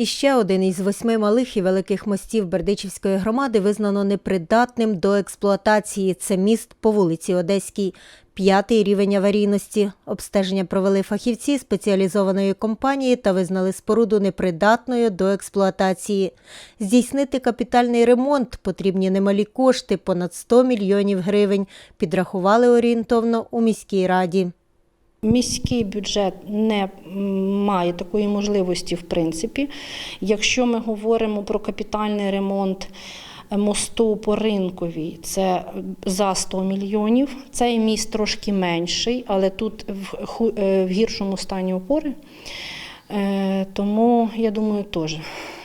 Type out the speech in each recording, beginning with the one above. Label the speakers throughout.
Speaker 1: І ще один із восьми малих і великих мостів Бердичівської громади визнано непридатним до експлуатації. Це міст по вулиці Одеській. П'ятий рівень аварійності. Обстеження провели фахівці спеціалізованої компанії та визнали споруду непридатною до експлуатації. Здійснити капітальний ремонт потрібні немалі кошти понад 100 мільйонів гривень. Підрахували орієнтовно у міській раді.
Speaker 2: Міський бюджет не має такої можливості, в принципі. Якщо ми говоримо про капітальний ремонт мосту по ринковій, це за 100 мільйонів. Цей міст трошки менший, але тут в, е, гіршому стані опори. Е, Тому я думаю, теж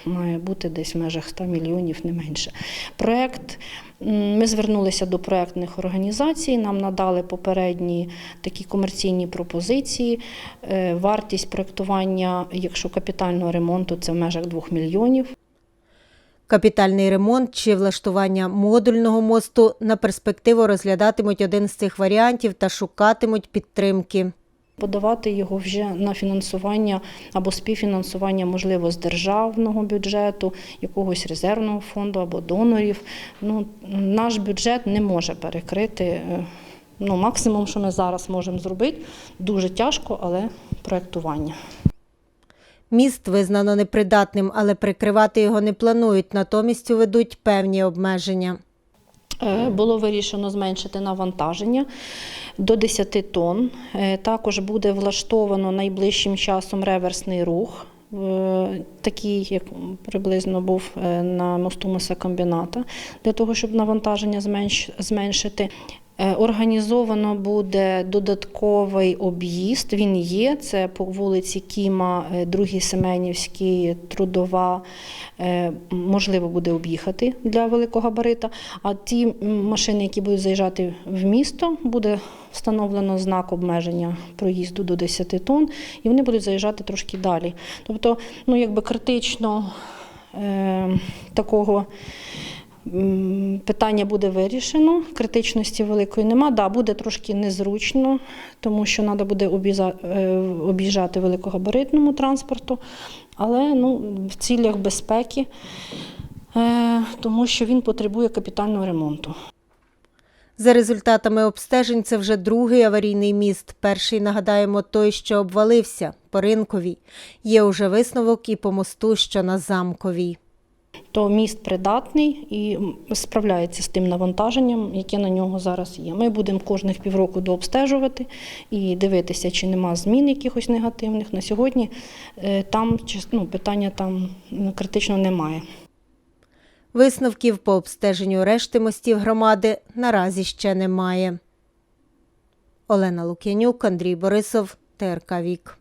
Speaker 2: має бути десь в межах 100 мільйонів, не менше. Проект ми звернулися до проектних організацій, нам надали попередні такі комерційні пропозиції. Е, Вартість проектування, якщо капітального ремонту, це в межах 2 мільйонів.
Speaker 1: Капітальний ремонт чи влаштування модульного мосту на перспективу розглядатимуть один з цих варіантів та шукатимуть підтримки.
Speaker 2: Подавати його вже на фінансування або співфінансування, можливо, з державного бюджету, якогось резервного фонду або донорів. Ну, наш бюджет не може перекрити. е, Ну, максимум, що ми зараз можемо зробити, дуже тяжко, але проектування.
Speaker 1: Міст визнано непридатним, але прикривати його не планують, натомість ведуть певні обмеження.
Speaker 2: Е, Було вирішено зменшити навантаження до 10 тонн. Е, Також буде влаштовано найближчим часом реверсний рух. е, Такий, як приблизно був на мосту мусакомбіната, для того, щоб навантаження зменшити. Е, Організовано буде додатковий об'їзд. Він є. Це по вулиці Кіма, е, Другій Семенівській, Трудова. Е, Можливо, буде об'їхати для великогабарита. А ті машини, які будуть заїжджати в місто, буде встановлено знак обмеження проїзду до 10 тонн, і вони будуть заїжджати трошки далі. Тобто, ну якби критично такого. Питання буде вирішено, критичності великої нема. Да, буде трошки незручно, тому що треба буде е, об'їжджати великогабаритному транспорту, але ну, в цілях безпеки, е, тому що він потребує капітального ремонту.
Speaker 1: За результатами обстежень, це вже другий аварійний міст. Перший, нагадаємо, той, що обвалився по ринковій. Є уже висновок і по мосту, що на замковій.
Speaker 2: То міст придатний і справляється з тим навантаженням, яке на нього зараз є. Ми будемо кожних півроку дообстежувати і дивитися, чи нема змін якихось негативних. На сьогодні е, там ну, питання там критично немає.
Speaker 1: Висновків по обстеженню решти мостів громади наразі ще немає. Олена Лук'янюк, Андрій Борисов, ТРК Вік.